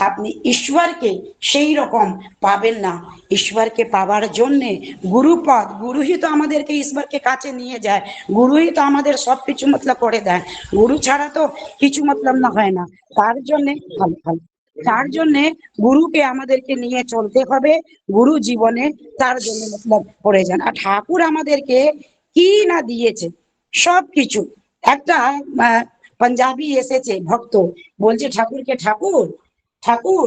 আপনি ঈশ্বরকে সেই রকম পাবেন না। ঈশ্বরকে পাওয়ার জন্যে গুরুপদ গুরুই তো আমাদেরকে ঈশ্বরকে কাছে নিয়ে যায়। গুরুই তো আমাদের সব কিছু মতলব করে দেয়। গুরু ছাড়া তো কিছু মতলব না হয় না। তার জন্যে, ভালো ভালো। তার জন্যে গুরুকে আমাদেরকে নিয়ে চলতে হবে। গুরু জীবনে তার জন্য মতলব পড়ে যান। আর ঠাকুর আমাদেরকে কি না দিয়েছে? সব কিছু একটা পাঞ্জাবি এসেছে, ভক্ত। বলছে, ঠাকুরকে ঠাকুর ঠাকুর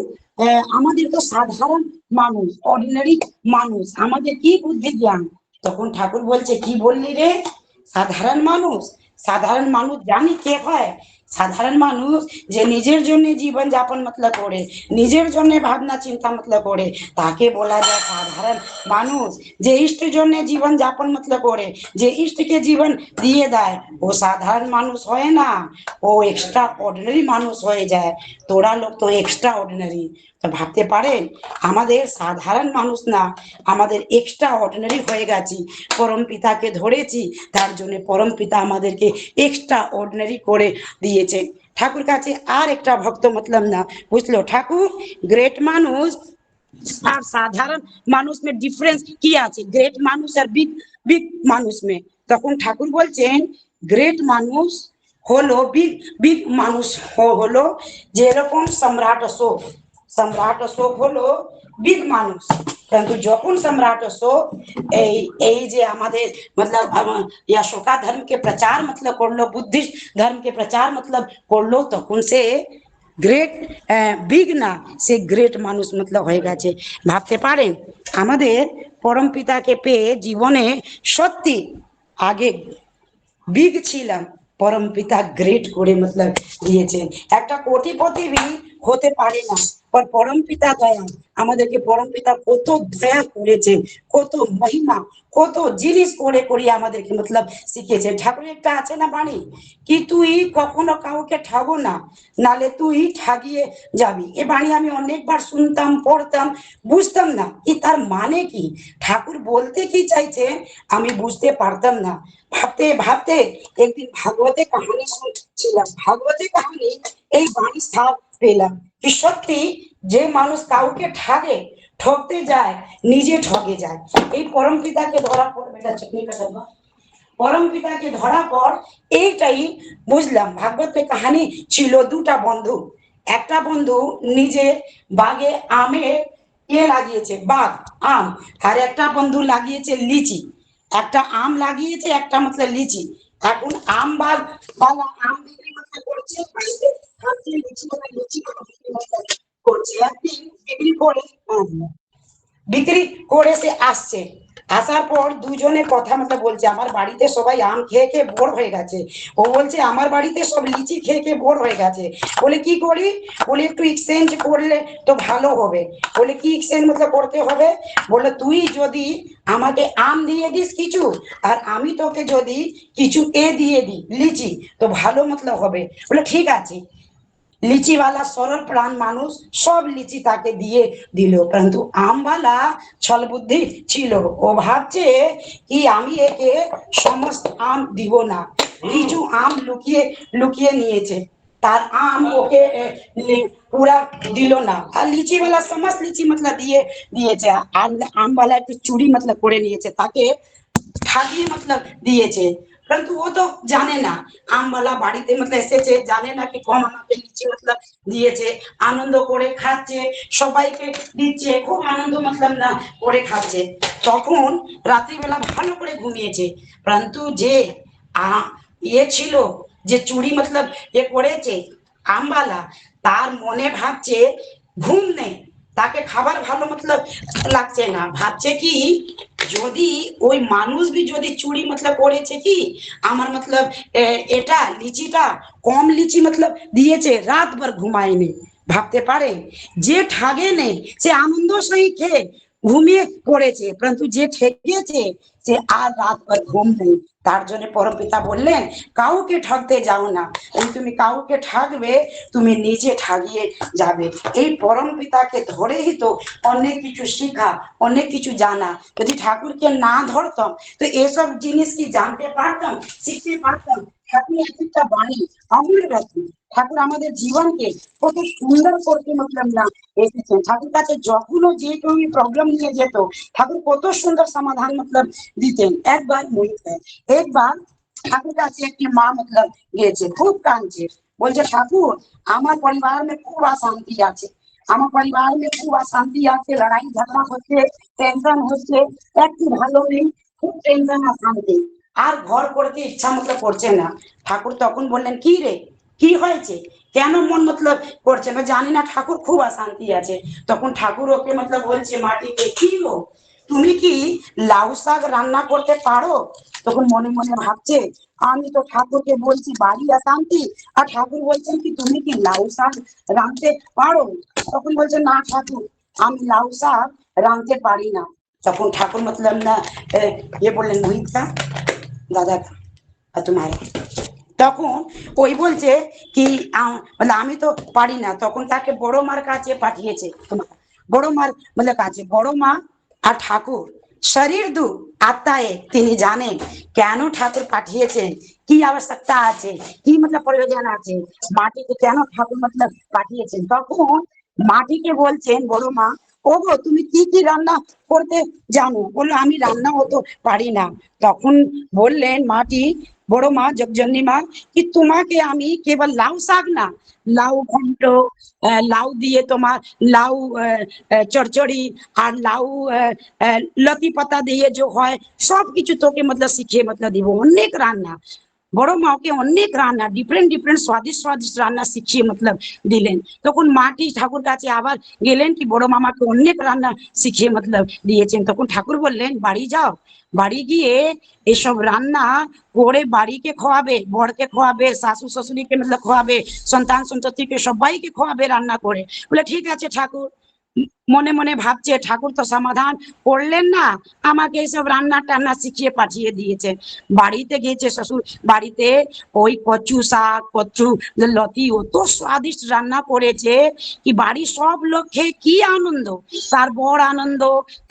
আমাদের তো সাধারণ মানুষ অর্ডিনারি মানুষ, আমাদের কি বুদ্ধি জ্ঞান? তখন ঠাকুর বলছে, কি বললি রে? সাধারণ মানুষ? সাধারণ মানুষ জানি কে হয়? সাধারণ মানুষ যে নিজের জন্য জীবন যাপন মতলব করে, নিজের জন্য ভাবনা চিন্তা মতলব করে, তাকে বলা যায় সাধারণ মানুষ। যে ইষ্টের জন্য জীবন যাপন মতলব করে, যে ইষ্টকে জীবন দিয়ে দেয়, ও সাধারণ মানুষ হয় না। ও এক্সট্রা অর্ডিনারি মানুষ হয়ে যায়। তোরা লোক তো এক্সট্রা অর্ডিনারি ভাবতে পারেন? আমাদের সাধারণ মানুষ না, আমাদের এক্সট্রা অর্ডিনারি হয়ে গেছি, পরম পিতাকে ধরেছি, তার জন্য পরম পিতা আমাদেরকে এক্সট্রা অর্ডিনারি করে দিয়েছে। ঠাকুর কাছে আর একটা ভক্ত মতলব না, বুঝলো? ঠাকুর গ্রেট মানুষ, আর সাধারণ মানুষ মে ডিফারেন্স কি আছে? গ্রেট মানুষ আর বিগ বিগ মানুষ মে। তখন ঠাকুর বলছেন গ্রেট মানুষ হলো বিগ বিগ মানুষ হলো যেরকম সম্রাট অশোক। সম্রাট অশোক হলো বিগ মানুষ। কিন্তু যখন সম্রাট অশোক এই এই যে আমাদের মতলব অশোকা ধর্মকে প্রচার মতলব করল, বুদ্ধিস্ট ধর্মকে প্রচার মতলব করল, তখন সে গ্রেট বিগ না, সে গ্রেট মানুষ মতলব হয়ে গেছে। ভাবতে পারেন, আমাদের পরম পিতাকে পেয়ে জীবনে সত্যি আগে বিগ ছিলাম, পরম পিতা গ্রেট করে মতলব দিয়েছেন। একটা কোটিপতি হতে পারে না। পরম পিতা দয়া আমাদেরকে পরম পিতা কত দয়া করেছেন, কত মহিমা, কত জিনিস করে করে আমাদেরকে মতলব শিখিয়েছে ঠাকুর একটা আছে না বাণী? কি তুই কখনো কাউকে ঠাগো না, নালে তুই ঠাগিয়ে যাবি। এ বাণী আমি অনেকবার শুনতাম, পড়তাম, বুঝতাম না। কি তার মানে কি? ঠাকুর বলতে কি চাইছে আমি বুঝতে পারতাম না। ভাবতে ভাবতে একদিন ভাগবতে কাহিনী শুনছিলাম। ভাগবতে কাহানি, এই বাণী সাপ পেলাম। কি সত্যি যে মানুষ কাউকে ঠাগে ঠকতে যায়, নিজে ঠকে যায়। এই পরম পিতাকে ধরা কাটাবো পরম পিতাকে ধরা পর এইটাই বুঝলাম, ভাগবতে কাহানি ছিল দুটা বন্ধু। একটা বন্ধু নিজে বাগে আমে ইয়ে লাগিয়েছে, বাঘ, আম। আর একটা বন্ধু লাগিয়েছে লিচি। একটা আম লাগিয়েছে, একটা মতলব লিচি। এখন আম বাগ বালা আম বিক্রি করতে করছে, বাড়িতে খাচ্ছে লুচি বালা লুচি করছে। একদিন বিক্রি করে বিক্রি করে সে আসছে। আসার পর দুজনে কথা মতো বলছে, আমার বাড়িতে সবাই আম খেয়ে খেয়ে বোর হয়ে গেছে। ও বলছে, আমার বাড়িতে সব লিচি খেয়ে খেয়ে বোর হয়ে গেছে। বলে, কি করি? বলে, একটু এক্সচেঞ্জ করলে তো ভালো হবে। বলে, কি এক্সচেঞ্জ মতো করতে হবে? বলে, তুই যদি আমাকে আম দিয়ে দিস কিছু, আর আমি তোকে যদি কিছু এ দিয়ে দিই, লিচি, তো ভালো মতলব হবে। বলে, ঠিক আছে। লিচিওয়ালা সরল প্রাণ মানুষ সব লিচি তাকে দিয়ে দিল। কিন্তু আমওয়ালা ছল বুদ্ধি ছিল। ও ভাবছে কি আমি একে সমস্ত আম দিব না। কিছু আম লুকিয়ে লুকিয়ে নিয়েছে। তার আম ওকে পুরা দিল না। আর লিচিওয়ালা সমস্ত লিচি মতলব দিয়ে দিয়েছে। আর আমওয়ালা একটু চুরি মতলব করে নিয়েছে। তাকে ঠাগিয়ে মতলব দিয়েছে। কিন্তু ও তো জানে না আমওয়ালা বাড়িতে মতলব এসেছে জানে না কি কম আমাকে লিচি মতলব দিয়েছে আনন্দ করে খাচ্ছে সবাইকে দিচ্ছে খুব আনন্দ মতলব না করে খাচ্ছে তখন রাত্রিবেলা ভালো করে ঘুমিয়েছে কিন্তু যে ইয়ে ছিল যে চুরি মতলব এ করেছে আমবালা তার মনে ভাবছে ঘুম নেই তাকে খাবার ভালো মতলব লাগছে না। ভাবছে কি, যদি ওই মানুষ বি যদি চুরি মতলব করেছে কি, আমার মতলব এটা লিচিটা কম লিচি মতলব দিয়েছে রাত ভর ঘুমায়নি। ভাবতে পারে? যে ঠাগে নে, সে আনন্দ সহি খেয়ে ঘুমিয়ে পড়েছে, পরন্তু যে ঠেকেছে সে আর রাত ভর ঘুম নেই। তার জন্য পরমপিতা বললেন, কাউকে ঠকতে যাও না। যদি তুমি কাউকে ঠকবে তুমি নিজে ঠাগিয়ে যাবে। এই পরম পিতাকে ধরেই তো অনেক কিছু শিখা, অনেক কিছু জানা। যদি ঠাকুরকে না ধরতাম, তো এসব জিনিস কি জানতে পারতাম, শিখতে পারতাম? ঠাকুর এক একটা বাণী আমূল রত্ন ঠাকুর আমাদের জীবনকে কত সুন্দর করতে মতলব না এসেছেন। ঠাকুর কাছে যখনও যে কেউ প্রবলেম নিয়ে যেত, ঠাকুর কত সুন্দর সমাধান মতলব দিতেন। একবার হয় একবার ঠাকুর কাছে একটি মা মতলব গিয়েছে, খুব কাঁদছে। বলছে, ঠাকুর, আমার পরিবার মে খুব অশান্তি আছে। আমার পরিবার में খুব অশান্তি আছে, লড়াই ঝগড়া হচ্ছে টেনশন হচ্ছে, একটু ভালো নেই, খুব টেনশন অশান্তি আর ঘর করতে ইচ্ছা মতো করছে না। ঠাকুর তখন বললেন কি রে? কি হয়েছে? কেন মন মতলব করছে না? জানি না ঠাকুর খুব অশান্তি আছে। তখন ঠাকুর ওকে মতলব বলছে মাটিকে কি গো তুমি কি লাউ শাক রান্না করতে পারো? তখন মনে মনে ভাবছে আমি তো ঠাকুরকে বলছি বাড়ি অশান্তি। আর ঠাকুর বলছেন কি তুমি কি লাউ শাক রাঁধতে পারো? তখন বলছে না ঠাকুর আমি লাউ শাক রাঁধতে পারি না। তখন ঠাকুর মতলব না এ, বললেন মোহিতটা দাদা আর তোমার। তখন ওই বলছে কি বলে আমি তো পারি না। তখন তাকে বড় মার কাছে পাঠিয়েছে তোমার। বড় মার বলে কাছে, বড় মা আর ঠাকুর। শরীর দু আত্মা এক তিনি জানেন কেন ঠাকুর পাঠিয়েছেন কি আবশ্যকতা আছে, কি মতলব প্রয়োজন আছে, মাটিকে কেন ঠাকুর মতলব পাঠিয়েছেন। তখন মাটিকে বলছেন, বড় মা ওগো তুমি কি কি রান্না করতে জানো? বলল আমি রান্না হতো পারি না। তখন বললেন মাটি বড় মা জগজননী মা কি তোমাকে আমি কেবল লাউ শাক না লাউ ঘন্ট লাউ দিয়ে তোমার লাউ আহ, আর লাউ লতি পাতা দিয়ে যে হয় সব কিছু তোকে মতলব শিখিয়ে মতলব দিব। অনেক রান্না। বড় মাকে অনেক রান্না ডিফারেন্ট ডিফারেন্ট স্বাদিষ্ট স্বাদিষ্ট রান্না শিখিয়ে মতলব দিলেন। তখন মাটি ঠাকুর কাছে আবার গেলেন কি বড় মামাকে অনেক রান্না শিখিয়ে মতলব দিয়েছেন। তখন ঠাকুর বললেন, বাড়ি যাও, বাড়ি গিয়ে এসব রান্না করে বাড়িকে খোয়াবে, বরকে খোয়াবে, শাশু শ্বশুরিকে মতলব খোয়াবে, সন্তান সন্ততিকে সবাইকে খোয়াবে রান্না করে। বলে, ঠিক আছে ঠাকুর। মনে মনে ভাবছে, ঠাকুর তো সমাধান করলেন না, আমাকে এইসব রান্না টান্না শিখিয়ে পাঠিয়ে দিয়েছে বাড়িতে গিয়েছে শ্বশুর, বাড়িতে ওই কচু শাক, কচু লতি অত স্বাদিষ্ট রান্না করেছে, কি বাড়ির সব লোক খেয়ে কি আনন্দ? তার বড় আনন্দ,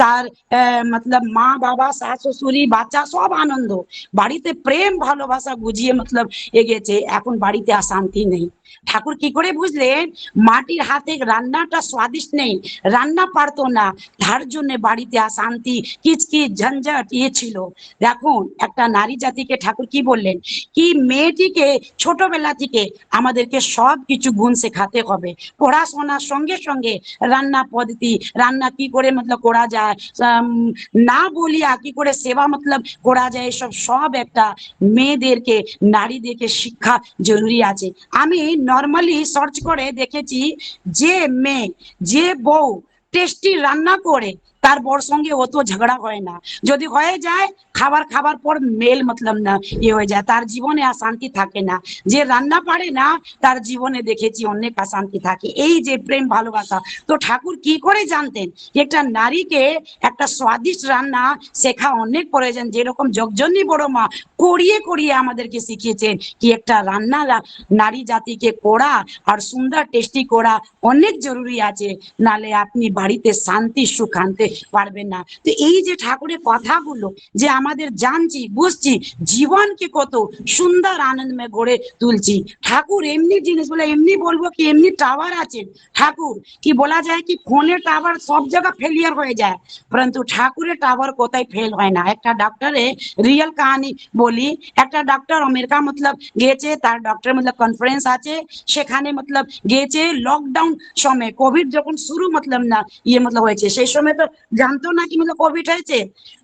তার মতলব মা, বাবা শাশ শ্বশুরি বাচ্চা সব আনন্দ। বাড়িতে প্রেম, ভালোবাসা বুঝিয়ে মতলব এগেছে এখন বাড়িতে আর শান্তি নেই। ঠাকুর কি করে বুঝলেন? মাটির হাতে রান্নাটা স্বাদিষ্ট নেই রান্না পারতো না। তার জন্য বাড়িতে অশান্তি, কিচকিচ, ঝঞ্ঝট ইয়ে ছিল। দেখুন, একটা নারী জাতিকে ঠাকুর কি বললেন? কি মেয়েটিকে ছোটবেলা থেকে আমাদেরকে সব কিছু গুণ শেখাতে হবে। পড়াশোনার সঙ্গে সঙ্গে রান্না পদ্ধতি, রান্না কি করে মতলব করা যায় না বলিয়া কি করে সেবা মতলব করা যায়, এসব সব একটা মেয়েদেরকে, নারীদেরকে শিক্ষা জরুরি আছে। আমি নর্মালি সার্চ করে দেখেছি, যে মেয়ে, যে বউ টেস্টি রান্না করে। তার বর সঙ্গে অত ঝগড়া হয় না। যদি হয়ে যায়, খাবার খাবার পর মেল মতলব না ইয়ে হয়ে যায়। তার জীবনে আর শান্তি থাকে না। যে রান্না পারে না, তার জীবনে দেখেছি অনেক অশান্তি থাকে। এই যে প্রেম ভালোবাসা। তো ঠাকুর কি করে জানতেন? একটা নারীকে একটা স্বাদিষ্ট রান্না শেখা অনেক প্রয়োজন। যেরকম জগজনী বড় মা করিয়ে করিয়ে আমাদেরকে শিখিয়েছেন কি একটা রান্না নারী জাতিকে করা আর সুন্দর, টেস্টি করা অনেক জরুরি আছে। নালে আপনি বাড়িতে শান্তি, সুখ আনতে পারবেন না। তো এই যে ঠাকুরের কথাগুলো যে আমাদের জানছি, বুঝছি, জীবনকে কত সুন্দর আনন্দময় গড়ে তুলছি। ঠাকুর এমনি জিনিস বলে, এমনি বলব কি, এমনি টাওয়ার আছে। ঠাকুর, কি বলা যায় কি, ফোনের টাওয়ার সব জায়গা ফেলিয়ার হয়ে যায়। পরন্তু ঠাকুরের টাওয়ার কোথায় ফেল হয় না? একটা ডাক্তারে রিয়েল কাহানি বলি। একটা ডাক্তার আমেরিকা মতলব গেছে তার ডক্টর মতলব কনফারেন্স আছে। সেখানে মতলব গেছে লকডাউন সময়। কোভিড যখন শুরু মতলব না ইয়ে মতলব হয়েছে। সেই সময় তো জানতো না কি মানে কোভিড হয়েছে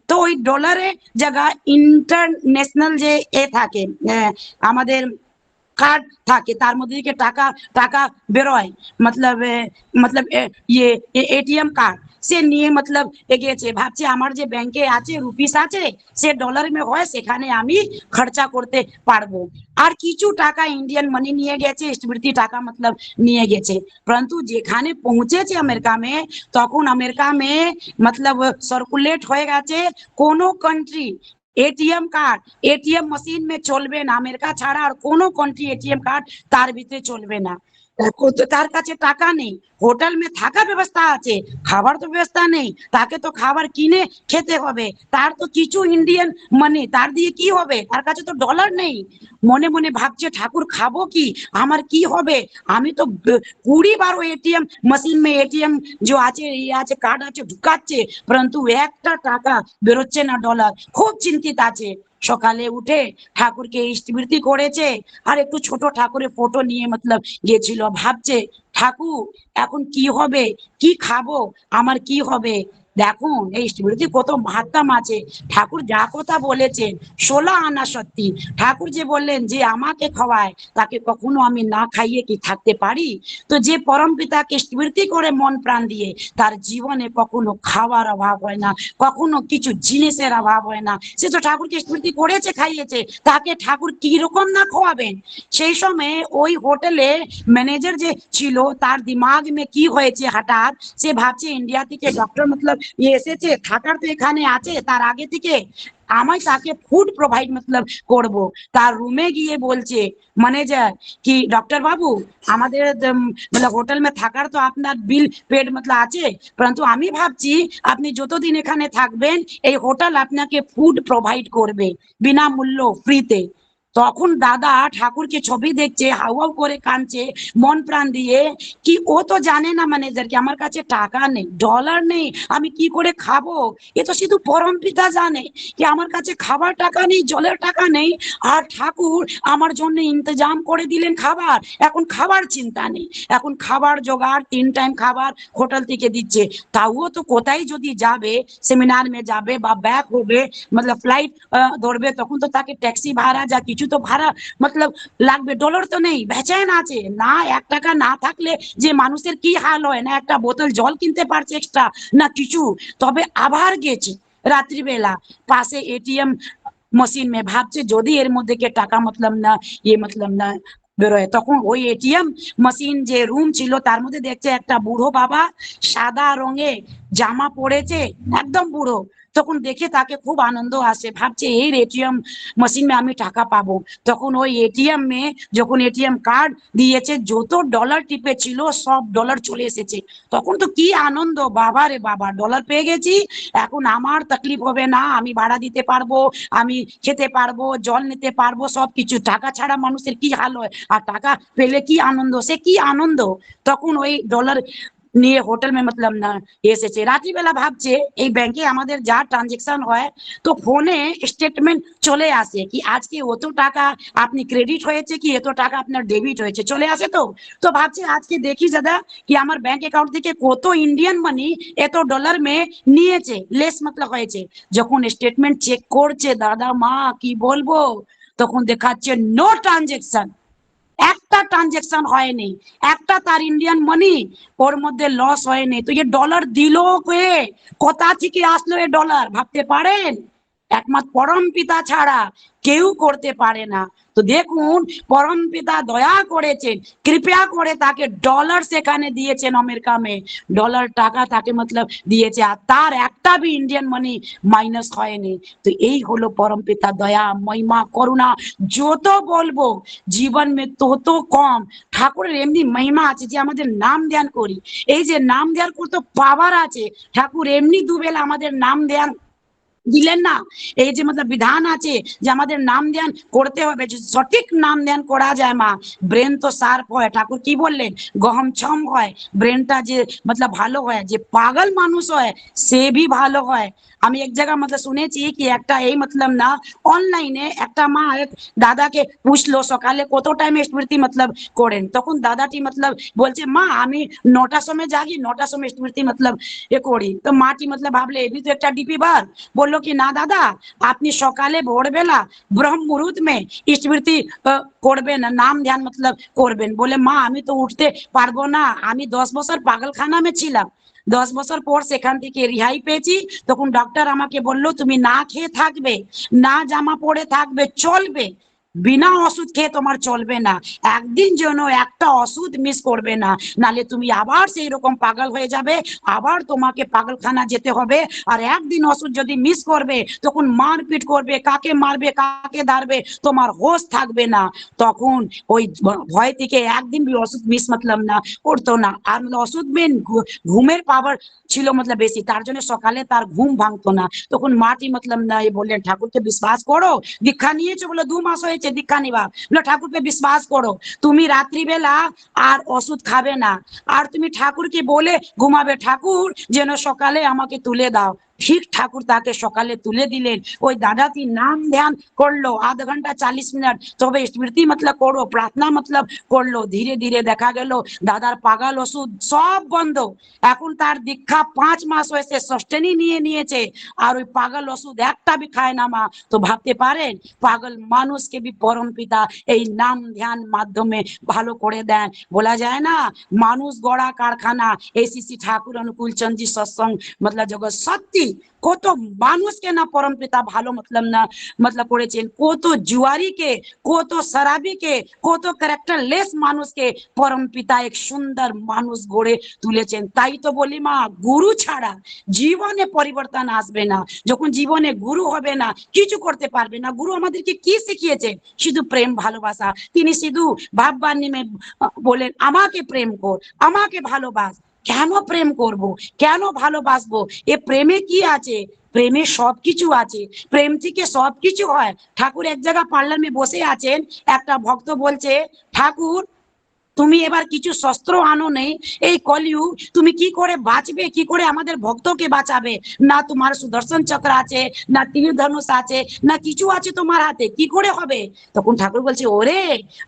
তো ওই ডলারের জায়গা ইন্টারন্যাশনাল যে এ থাকে আমাদের কার্ড থাকে তার মধ্যে থেকে টাকা টাকা বেরোয় মতলব মতলব ইয়ে এটিএম কার্ড সে নিয়ে মতলব এগিয়েছে ভাবছে আমার যে ব্যাংকে আছে রুপিস আছে সে ডলার মে হয় সেখানে আমি খরচা করতে পারবো আর কিছু টাকা ইন্ডিয়ান মানি নিয়ে গেছে স্মৃতি টাকা মতলব নিয়ে গেছে परंतु যেখানে পৌঁছেছে আমেরিকা মে তখন আমেরিকা মে মতলব সার্কুলেট হয়ে গেছে কোনো country ATM card ATM machine মে চলবে না আমেরিকা ছাড়া আর কোনো কান্ট্রি এটিএম কার্ড তার ভিতরে চলবে না দেখো তো তার কাছে টাকা নেই। হোটেল মে থাকা ব্যবস্থা আছে, খাবার তো ব্যবস্থা নেই। তাকে তো খাবার কিনে খেতে হবে। তার তো কিছু ইন্ডিয়ান মানি তার দিয়ে কি হবে? তার কাছে তো ডলার নেই। মনে মনে ভাবছে, ঠাকুর, খাব কি? আমার কি হবে? আমি তো কুড়ি বারো এটিএম মেশিন মে এটিএম যে আছে ইয়ে আছে কার্ড আছে, ঢুকাচ্ছে। পরন্তু একটা টাকা বেরোচ্ছে না ডলার খুব চিন্তিত আছে। সকালে উঠে ঠাকুরকে স্মৃতি করেছে। আর একটু ছোট ঠাকুরের ফটো নিয়ে মতলব গেছিল, ভাবছে, ঠাকুর, এখন কি হবে? কি খাব? আমার কি হবে? দেখুন, এই স্মৃতি কত মাহাত্ম আছে। ঠাকুর যা কথা বলেছেন ষোলো আনা সত্যি। ঠাকুর যে বললেন যে আমাকে খাওয়ায়, তাকে কখনো আমি না খাইয়ে কি থাকতে পারি? তো যে পরম পিতাকে স্মৃতি করে মন প্রাণ দিয়ে, তার জীবনে কখনো খাওয়ার অভাব হয় না, কখনো কিছু জিনিসের অভাব হয় না। সে তো ঠাকুরকে স্মৃতি করেছে, খাইয়েছে। তাকে ঠাকুর কি রকম না খাওয়াবেন? সেই সময় ওই হোটেলে ম্যানেজার যে ছিল, তার দিমাগ মে কি হয়েছে হঠাৎ? সে ভাবছে, ইন্ডিয়া থেকে ডক্টর মতলব এসেছে, থাকার তো এখানে আছে, তার আগে থেকে আমায় তাকে ফুড প্রোভাইড মতলব করব। তার রুমে গিয়ে বলছে ম্যানেজার কি ডক্টর বাবু, আমাদের হোটেল মে থাকার তো আপনার বিল পেড মতলব আছে, পরন্তু আমি ভাবছি আপনি যতদিন এখানে থাকবেন, এই হোটেল আপনাকে ফুড প্রোভাইড করবে, বিনামূল্য ফ্রিতে তখন দাদা ঠাকুরকে ছবি দেখছে, হাউ হাউ করে কাঁদছে, মন প্রাণ দিয়ে। কি ও তো জানে না ম্যানেজার কি আমার কাছে টাকা নেই ডলার নেই, আমি কি করে খাব? এ তো শুধু পরম পিতা জানে কি আমার কাছে খাবার টাকা নেই, জলের টাকা নেই, আর ঠাকুর আমার জন্য ইন্তজাম করে দিলেন খাবার। এখন খাবার চিন্তা নেই। এখন খাবার জোগাড়, তিন টাইম খাবার হোটেল থেকে দিচ্ছে। তাও তো কোথায় যদি যাবে সেমিনার মে যাবে বা ব্যাক হবে, মতলব ফ্লাইট ধরবে, তখন তো তাকে ট্যাক্সি ভাড়া যা কিছু তো ভাড়া, মতলব লাগবে ডলার তো নেই বেচায়ন আছে। না, এক টাকা না থাকলে যে মানুষের কি হাল হয়? না একটা বোতল জল কিনতে পারছে এক্সট্রা না কিছু তবে আবার গেছে রাত্রিবেলা। পাশে এটিএম মেশিন মে ভাবছে, যদি এর মধ্যে কে টাকা মতলব না ইয়ে মতলব না বেরোয়। তখন ওই এটিএম মেশিন যে রুম ছিল, তার মধ্যে দেখছে একটা বুড়ো বাবা সাদা রঙে জামা পরেছে একদম বুড়ো। তখন দেখে তাকে খুব আনন্দ আসে, ভাবছে এই এটিএম মেশিন আমি টাকা পাবো। তখন ওই এটিএম মে যখন এটিএম কার্ড দিয়েছে, যত ডলার টিপে ছিল সব ডলার চলে এসেছে। তখন তো কি আনন্দ, বাবা রে বাবা ডলার পেয়ে গেছি, এখন আমার তকলিফ হবে না, আমি ভাড়া দিতে পারব, আমি খেতে পারব, জল নিতে পারব সব কিছু টাকা ছাড়া মানুষের কি হাল হয়? আর টাকা পেলে কি আনন্দ? সে কি আনন্দ? তখন ওই ডলার নিয়ে হোটেল মে মতলব না, এসেছে। রাত্রিবেলা ভাবছে, এই ব্যাংকে আমাদের যা ট্রানজেকশন হয়, তো ফোনে স্টেটমেন্ট চলে আসে কি, আজকে অত টাকা আপনি ক্রেডিট হয়েছে কি, এত টাকা আপনার ডেবিট হয়েছে, চলে আসে তো? তো ভাবছি, আজকে দেখি দাদা, কি আমার ব্যাংক অ্যাকাউন্ট থেকে কত ইন্ডিয়ান মানি এত ডলার মে নিয়েছে লেস মতলব হয়েছে। যখন স্টেটমেন্ট চেক করছে, দাদা মা, কি বলব? তখন দেখাচ্ছে নো ট্রানজেকশন একটা ট্রানজেকশন হয়নি একটা তার ইন্ডিয়ান মানি ওর মধ্যে লস হয়নি তো এ ডলার দিল কে? কোথা থেকে আসলো এ ডলার ভাবতে পারেন? একমাত্র পরম পিতা ছাড়া কেউ করতে পারে না। তো দেখুন পরম পিতা দয়া করেছেন, কৃপা করে তাকে ডলার সেখানে দিয়েছেন আমেরিকা মে ডলার টাকা তাকে মতলব দিয়েছে, আর তার একটা বি ইন্ডিয়ান মানি মাইনাস হয়নি। তো এই হলো পরম পিতা দয়া, মহিমা, করুণা। যত বলব, জীবন মে তত কম। ঠাকুরের এমনি মহিমা আছে যে আমাদের নাম ধ্যান করি। এই যে নাম ধ্যান করতে পাওয়ার আছে, ঠাকুর এমনি দুবেলা আমাদের নাম ধ্যান দিলেন না। এই যে মতলব বিধান আছে যে আমাদের নাম ধ্যান করতে হবে সঠিক নাম ধ্যান করা যায় মা, ব্রেন তো শার্প হয়। ঠাকুর কি বললেন? গহম ছম হয়, ব্রেনটা যে মতলব ভালো হয়, যে পাগল মানুষ হয়, সে ভি ভালো হয়। আমি এক জায়গা মতলব শুনেছি কি একটা এই মতলব না, অনলাইনে একটা মা এক দাদাকে পুষলো সকালে, কত টাইমে স্মৃতি মতলব করেন? তখন দাদাটি মতলব বলছে, মা, আমি নটার সময় জাগি, নটার সময় স্মৃতি মতলব এ করি। তো মাটি মতলব ভাবলে এবি তো একটা ডিপি বার। বলল কি, না দাদা, আপনি সকালে, ভোরবেলা, ব্রহ্ম মুহূর্ত মে স্মৃতি করবেন, নাম ধ্যান মতলব করবেন। বলে, মা, আমি তো উঠতে পারব না। আমি দশ বছর পাগলখানা মে ছিলাম। দশ বছর পর সেখান থেকে রিহাই পেয়েছি। তখন ডক্টর আমাকে বলল, তুমি না খেয়ে থাকবে, না জামা পরে থাকবে, চলবে। বিনা ওষুধ খেয়ে তোমার চলবে না। একদিন যেন একটা ওষুধ মিস করবে না। নালে তুমি আবার সেই রকম পাগল হয়ে যাবে, আবার তোমাকে পাগলখানা যেতে হবে। আর একদিন ওষুধ যদি মিস করবে, তখন মারপিট করবে, কাকে মারবে, কাকে দাঁড়বে তোমার হোশ থাকবে না। তখন ওই ভয় থেকে একদিন ওষুধ মিস মতলব না, করতো না। আর মতলব ওষুধ মেন ঘুমের পাওয়ার ছিল মতলব বেশি। তার জন্য সকালে তার ঘুম ভাঙতো না। তখন মাটি মতলব না বললেন, ঠাকুরকে বিশ্বাস করো, দীক্ষা নিয়েছো বলে দু মাস হয়েছে। দীক্ষা নিবা। বলে, ঠাকুরকে বিশ্বাস করো, তুমি রাত্রিবেলা আর ওষুধ খাবে না। আর তুমি ঠাকুরকে বলে ঘুমাবে। ঠাকুর যেন সকালে আমাকে তুলে দাও। ঠিক ঠাকুর তাকে সকালে তুলে দিলেন। ওই দাদাটি নাম ধ্যান করল, আধ ঘণ্টা চালিশ মিনিট। তবে স্মৃতি মতলব করো, প্রার্থনা মতলব করল, ধীরে ধীরে দেখা গেল দাদার পাগল ওষুধ সব বন্ধ। এখন তার দীক্ষা পাঁচ মাস হয়েছে সস্টেনই নিয়ে নিয়েছে। আর ওই পাগল ওষুধ একটা বি খায় না মা। তো ভাবতে পারেন, পাগল মানুষকে বি পরম পিতা এই নাম ধ্যান মাধ্যমে ভালো করে দেন। বলা যায় না, মানুষ গড়া কারখানা, এসিসি ঠাকুর, অনুকূল চন্দ্রী সৎসঙ্গ মতলব জগৎ, সত্যি কত মানুষকে না পরম পিতা ভালো মতলব না, মতলব করেছেন, কত জুয়ারিকে, কত শরাবিকে, কত ক্যারেক্টার লেস মানুষকে পরম পিতা এক সুন্দর মানুষ গড়ে তুলেছেন। তাই তো বলি মা, গুরু ছাড়া জীবনে পরিবর্তন আসবে না। যখন জীবনে গুরু হবে না, কিছু করতে পারবে না। গুরু আমাদেরকে কি শিখিয়েছে শুধু প্রেম, ভালোবাসা। তিনি শুধু ভাববানী মে বলেন, আমাকে প্রেম কর, আমাকে ভালোবাস। কেন প্রেম করব? কেন ভালোবাসবো? এ প্রেমে কি আছে? প্রেমে সবকিছু আছে। প্রেম থেকে সবকিছু হয়। ঠাকুর এক জায়গা পার্লামে বসে আছেন। একটা ভক্ত বলছে, ঠাকুর তুমি এবার কিছু শস্ত্র আনো নেই। এই কলিযুগ, তুমি কি করে বাঁচবে? কি করে আমাদের ভক্তকে বাঁচাবে? না তোমার সুদর্শন চক্র আছে, না তীর ধনুষ আছে, না কিছু আছে তোমার হাতে। কি করে হবে? তখন ঠাকুর বলছে, ওরে,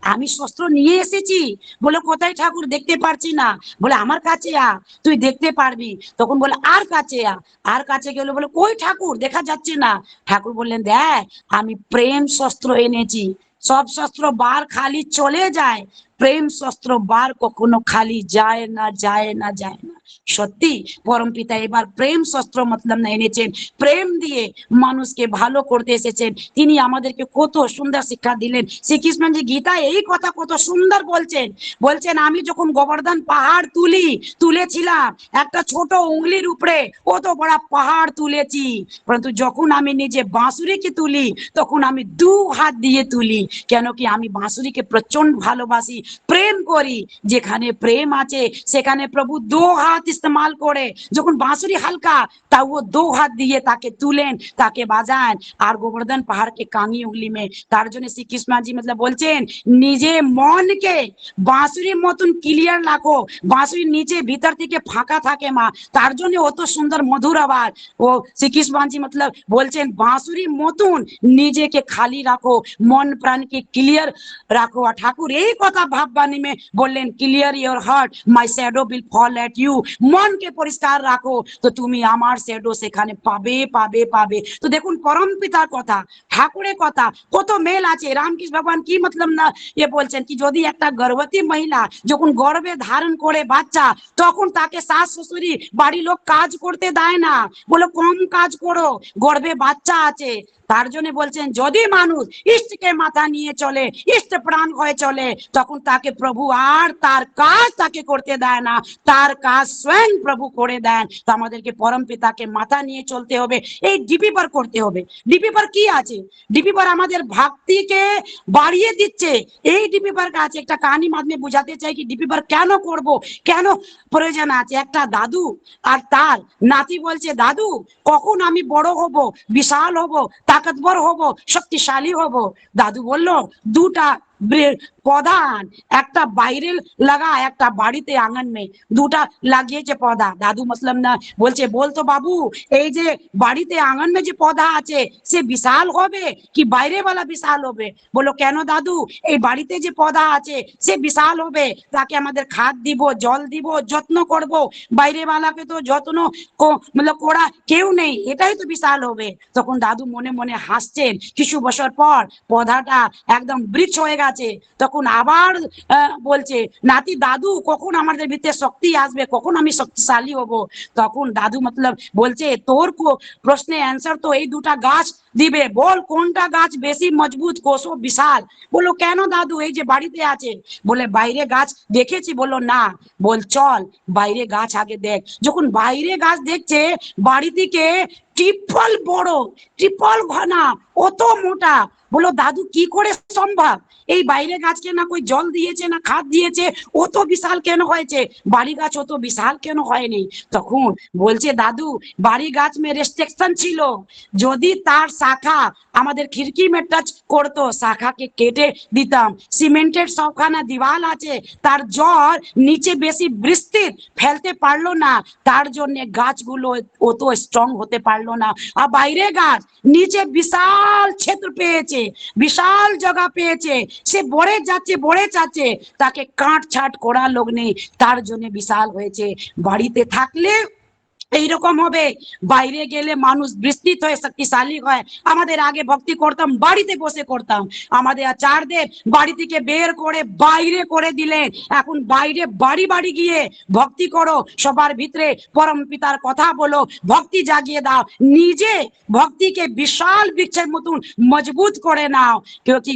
আমি শস্ত্র নিয়ে এসেছি। বলে, কোথায় ঠাকুর? দেখতে পারছি না। বলে, আমার কাছে আ, তুই দেখতে পারবি। তখন বলে, আর কাছে আ? আর কাছে গেলে? বলে, কই ঠাকুর? দেখা যাচ্ছে না। ঠাকুর বললেন, দেখ, আমি প্রেম শস্ত্র এনেছি। সব শস্ত্র বার খালি চলে যায়। প্রেম শস্ত্র বার কখনো খালি যায় না যায় না যায় না। সত্যি, পরম পিতা, এবার প্রেম শস্ত্র মতলব না এনেছেন। প্রেম দিয়ে মানুষকে ভালো করতে এসেছেন। তিনি আমাদেরকে কত সুন্দর শিক্ষা দিলেন। শ্রীকৃষ্ণজি গীতা, এই কথা কত সুন্দর বলছেন। বলছেন, আমি যখন গোবর্ধন পাহাড় তুলি, তুলেছিলাম, একটা ছোট উঙ্গলির উপরে কত বড় পাহাড় তুলেছি। পরন্তু যখন আমি নিজে বাঁশুরিকে তুলি, তখন আমি দু হাত দিয়ে তুলি। কেন কি আমি বাঁশুরিকে প্রচণ্ড ভালোবাসি প্রেম করি যেখানে প্রেম আছে সেখানে প্রভু দো হাত ইস্তেমাল করে যখন বাঁশুরি হালকা তা ও দো হাত দিয়ে তাকে তুলেন তাকে বাজান আর গোবর্ধন পাহাড়কে কাঙি উগলি মে তার জন্য শ্রীকৃষ্ণজি মতলব বলছেন নিজে মনকে বাঁশুরির মতন ক্লিয়ার রাখো বাঁশুরির নিচে ভিতর থেকে ফাঁকা থাকে মা তার জন্য অত সুন্দর মধুর আওয়াজ ও শ্রীকৃষ্ণজি মতলব বলছেন বাঁশুরির মতন নিজেকে খালি রাখো মন প্রাণকে ক্লিয়ার রাখো আর ঠাকুর এই কথা ভাববানি মে বললেন clear your heart my shadow will fall at you মনকে পরিষ্কার রাখো তো তুমি আমার শ্যাডো সেখানে পাবে পাবে পাবে। তো দেখুন, পরম পিতার কথা, ঠাকুরের কথা, কত মেল আছে। রামকৃষ্ণ ভগবান কি মতলব না এ বলছেন কি, যদি একটা গর্ভবতী মহিলা যখন গর্ভে ধারণ করে বাচ্চা, তখন তাকে শাশ শ্বশুরি বাড়ির লোক কাজ করতে দেয় না। বলে, কম কাজ করো, গর্ভে বাচ্চা আছে। তার জন্য বলছেন, যদি মানুষ ইষ্টকে মাথা নিয়ে চলে, ইষ্ট প্রাণ হয়ে চলে, তখন তাকে প্রভু আর তার কাজ তাকে করতে দেয় না। তার কাজ স্বয়ং প্রভু করে দেন। তো আমাদেরকে পরম পিতাকে মাথা নিয়ে চলতে হবে, এই ডিপি পার করতে হবে। ডিপি পার কি আছে? ডিপি পার আমাদের ভক্তিকে বাড়িয়ে দিচ্ছে। এই ডিপি পার কাছে একটা কাহিনী মাধ্যমে বোঝাতে চাই কি ডিপি পার কেন করব? কেন? প্রয়োজন আছে একটা দাদু আর তার নাতি বলছে, দাদু, কখন আমি বড় হব, বিশাল হব তাকতবর হব শক্তিশালী হব। দাদু বলল দুটা প্রধান, একটা বাইরে লাগা, একটা বাড়িতে আঙান মে দুটা লাগিয়েছে পদা। দাদু মুসলাম না, বলছে বলতো বাবু, এই যে বাড়িতে আঙান মে যে পদা আছে, সে বিশাল হবে কি বাইরে বলা বিশাল হবে? বলো কেন দাদু, এই বাড়িতে যে পদা আছে, সে বিশাল হবে। তাকে আমাদের খাদ দিব, জল দিব, যত্ন করব। বাইরে বালাকে তো যত্ন মানে করা কেউ নেই, এটাই তো বিশাল হবে। তখন দাদু মনে মনে হাসছেন। কিছু বছর পর পদাটা একদম বৃক্ষ হয়ে গেল। গেছে তখন আবার আহ, বলছে নাতি দাদু কখন আমাদের ভিতরে শক্তি আসবে? কখন আমি শক্তিশালী হব? তখন দাদু মতলব বলছে তোর কো- প্রশ্নের অ্যান্সার তো এই দুটা গাছ দিবে। বল কোনটা গাছ বেশি মজবুত কোষো বিশাল? বলল, কেন দাদু এই যে বাড়িতে আছে বলে, বাইরে গাছ দেখেছি। বলল, না। বল, চল, বাইরে গাছ আগে দেখ। যখন বাইরে গাছ দেখছে, বাড়ি থেকে ট্রিপল বড় ট্রিপল ঘনা, অত মোটা। বলল, দাদু, কি করে সম্ভব? এই বাইরে গাছকে না কই জল দিয়েছে, না খাদ দিয়েছে? অত বিশাল কেন হয়েছে? বাড়ি গাছ অত বিশাল কেন হয়নি? তখন বলছে, দাদু, বাড়ি গাছ মে রেস্ট্রিকশন ছিল। যদি তার শাখা। আমাদের খিড়কি মে টাচ করতো, শাখাকে কেটে দিতাম। সিমেন্টের সবখানা দিওয়াল আছে, তার জল নিচে বেশি বৃষ্টির ফেলতে পারল না। তার জন্য গাছগুলো অত স্ট্রং হতে পারল না। আর বাইরে গাছ, নিচে বিশাল ক্ষেত্র পেয়েছে, বিশাল জায়গা পেয়েছে। সে বড়ে যাচ্ছে বড়ে যাচ্ছে। তাকে কাট ছাট করা লোক নেই। তার জন্য বিশাল হয়েছে। বাড়িতে থাকলে এইরকম হবে। বাইরে গেলে মানুষ বিস্তৃত হয়ে শক্তিশালী হয়। আমাদের আগে ভক্তি করতাম, বাড়িতে বসে করতাম। আমাদের আচারদের বাড়ি থেকে বের করে বাইরে করে দিলেন। এখন বাইরে বাড়ি বাড়ি গিয়ে ভক্তি করো, সবার ভিতরে পরম পিতার কথা বলো, ভক্তি জাগিয়ে দাও। নিজে ভক্তিকে বিশাল বৃক্ষের মতন মজবুত করে নাও। কি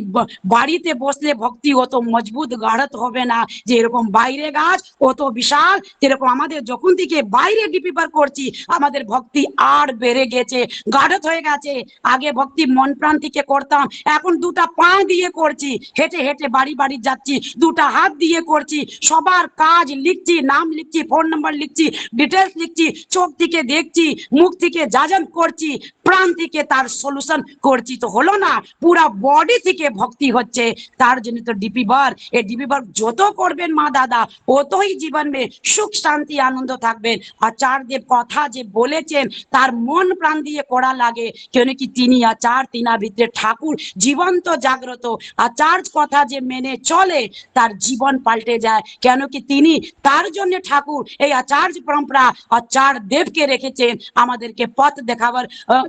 বাড়িতে বসলে ভক্তি অত মজবুত গাঢ়ত হবে না? যে এরকম বাইরে গাছ অত বিশাল যেরকম আমাদের যখন থেকে বাইরে ডিপি বার করছি, আমাদের ভক্তি আর বেড়ে গেছে গাঢ়ত হয়ে গেছে। আগে ভক্তি মন প্রাণ থেকে করতাম, এখন দুটা পা দিয়ে করছি, হেঁটে হেঁটে বাড়ি বাড়ি যাচ্ছি, দুটা হাত দিয়ে করছি, সবার কাজ লিখছি, নাম লিখছি, ফোন নাম্বার লিখছি ডিটেলস লিখছি, চোখ থেকে দেখছি, মুখ থেকে যাজন করছি প্রাণ থেকে তার সলিউশন করছি তো হলো না। পুরা বডি থেকে ভক্তি হচ্ছে। তার জন্য তো ডিপি বার এই ডিপি বার যত করবেন মা দাদা অতই জীবনে সুখ, শান্তি, আনন্দ থাকবেন আচার্যদেব কথা যে বলেছেন, তার মন প্রাণ দিয়ে করা লাগে। কেন কি তিনি আচার, তিনা ভিতরে ঠাকুর জীবন্ত, জাগ্রত। আচার্য কথা যে মেনে চলে, তার জীবন পাল্টে যায়। কেন কি তিনি তার জন্য ঠাকুর, এই আচার্য পরম্পরা, আচার দেবকে রেখেছেন, আমাদেরকে পথ দেখাবার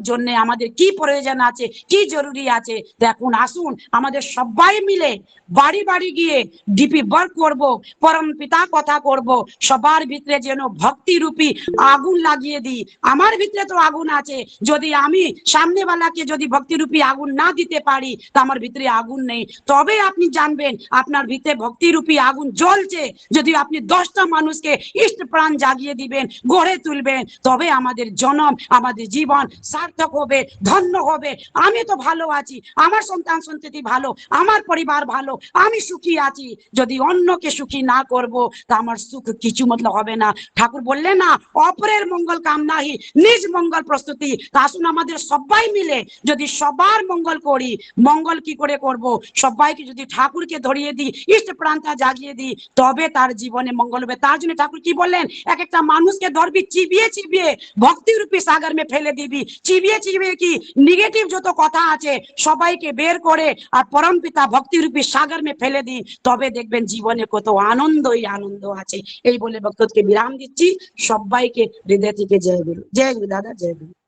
জন্য আমাদের কি প্রয়োজন আছে, কি জরুরি আছে? দেখুন, আসুন, আমাদের সবাই মিলে বাড়ি বাড়ি গিয়ে ডিপি বার করব, পরম পিতা কথা করব সবার ভিতরে যেন ভক্তি রূপী আগুন লাগিয়ে দিই। আমার ভিতরে তো আগুন আছে, যদি আমি সামনেওয়ালাকে যদি ভক্তি রূপী আগুন না দিতে পারি, তা আমার ভিতরে আগুন নেই। তবে আপনি জানবেন, আপনার ভিতরে ভক্তি রূপী আগুন জ্বলছে, যদি আপনি দশটা মানুষকে ইষ্ট প্রাণ জাগিয়ে দিবেন, গড়ে তুলবেন, তবে আমাদের জনম, আমাদের জীবন সার্থক হবে, ধন্য হবে। আমি তো ভালো আছি, আমার সন্তান সন্ততি ভালো, আমার পরিবার ভালো, আমি সুখী আছি। যদি অন্যকে সুখী না করব, তা আমার সুখ কিছু মতলব হবে না। ঠাকুর বললেন, না, অপরের মঙ্গল কামনাহি নিজ মঙ্গল প্রস্তুতি। তা আসুন আমাদের সবাই মিলে যদি সবার মঙ্গল করি, মঙ্গল কি করে করব? সবাইকে যদি ঠাকুরকে ধরিয়ে দিই, ইষ্ট প্রান্তা জাগিয়ে দিই, তবে তার জীবনে মঙ্গল হবে। তার জন্য ঠাকুর কি বললেন? এক একটা মানুষকে ধরবি, চিবিয়ে চিবিয়ে ভক্তি রূপী সাগর মে ফেলে দিবি, চিবিয়ে চিবিয়ে কি? নেগেটিভ যত কথা আছে, সবাইকে বের করে আর পরম পিতা ভক্তিরূপী সাগর মে ফেলে দিই। তবে দেখবেন জীবনে কত আনন্দই আনন্দ আছে। এই বলে ভক্তকে বিরাম দিচ্ছি। সবাইকে হৃদয় থেকে জয় গুরু। জয় গুরু দাদা, জয় গুরু।